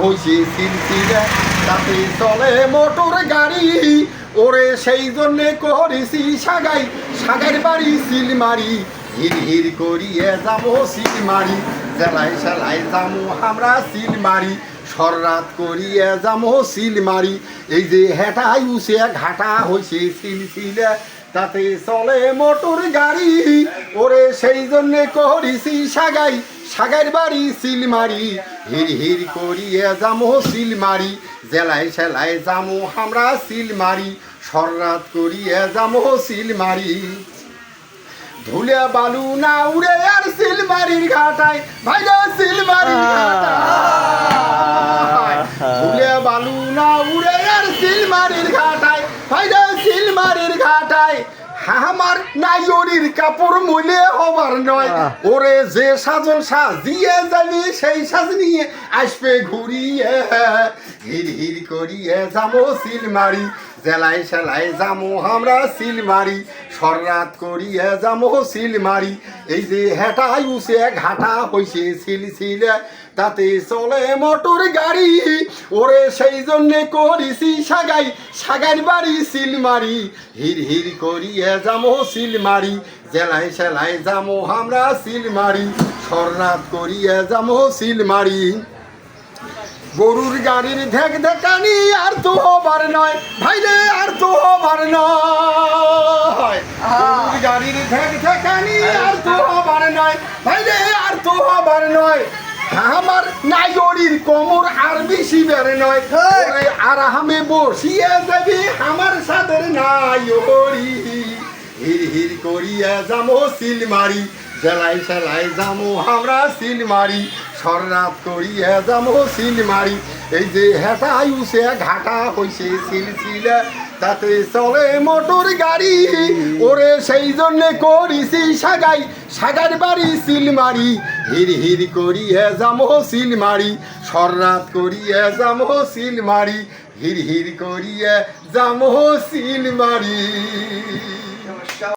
হইছে সিলসিলে। তাতে চলে মোটর গাড়ি। ওরে সেই জন্যে সাগাই। সাগার বাড়ি সিল মারি। হির হির করিয়ে যাব সিল মারি। জেলায় সেলায় যাব আমরা সিল মারি। সররাত করিয়ে যাব সিল মারি। এই যে হেঁটাই উসে ঘাটা হইছে সিলসিলে। তাতে চলে মোটর গাড়ি। ওরে সেই জন্যে করিছি সাগাই সাগার বাড়ি সিল মারি হির হির করিয়ে যামো সিল মারি জেলায় সেলায় যামো আমরা সিল মারি সররাত করিয়ে যামো সিল মারি ধুলে বালু না উড়ে আর সিল মারির ঘাটায় ভাইরা সিল মারির ঘাটায়। ধুলে বালু না উড়ে আর সিল মারির ঘাটায় ভাইরা ঘাটায় আমার নাইরির কাপড় মলে হবার নয়। ওরে যে সাজন সাজিয়ে যাবি সেই সাজ নিয়ে আসবে ঘুরিয়ে। হির হির করিয়ে যাব সিল মারি জেলায় সেলায় যামো আমরা সিল মারি সররাত করিয়ে যামো সিল মারি। এই যে হেঁটাই উসে ঘাটা হইছে সিল সিলে তাতে চলে মোটর গাড়ি। ওরে সেই জন্যে করিছি সাগাই সাগার বাড়ি সিল মারি। হির হির করিয়ে যামো সিল মারি, জেলায় সেলায় যামো আমরা সিল মারি করিয়ে যামো সিল মারি। গরুর গাড়ির ঢেক ঢেকানি আর তো হবার নয়, ভাইরে আর তো হবার নয়। গাড়ির ঢেক ঢেকানি আর তো হবার নয়, ভাইরে আর তো হবার নয়। আমার নাইরির কোমর আর বেশি বেড়ে নয়। আর আমি বসিয়ে যাবি আমার সাদের নাইরি হির হির করিয়া যামো সিল মারি জেলাই সেলাই যামো আমরা সিল মারি। সররাত করিয়া যামো সিল মারি। এই যে হেঁটাই উসে ঘাটা হইছে সিল সিলে তাতে চলে মোটর গাড়ি। ওরে সেই জন্যে করিছি সাগাই সাগার বাড়ি সিল মারি। হির হির করি যামো সিল মারি সররাত করি যামো সিল মারি হির হির করি যামো সিল মারি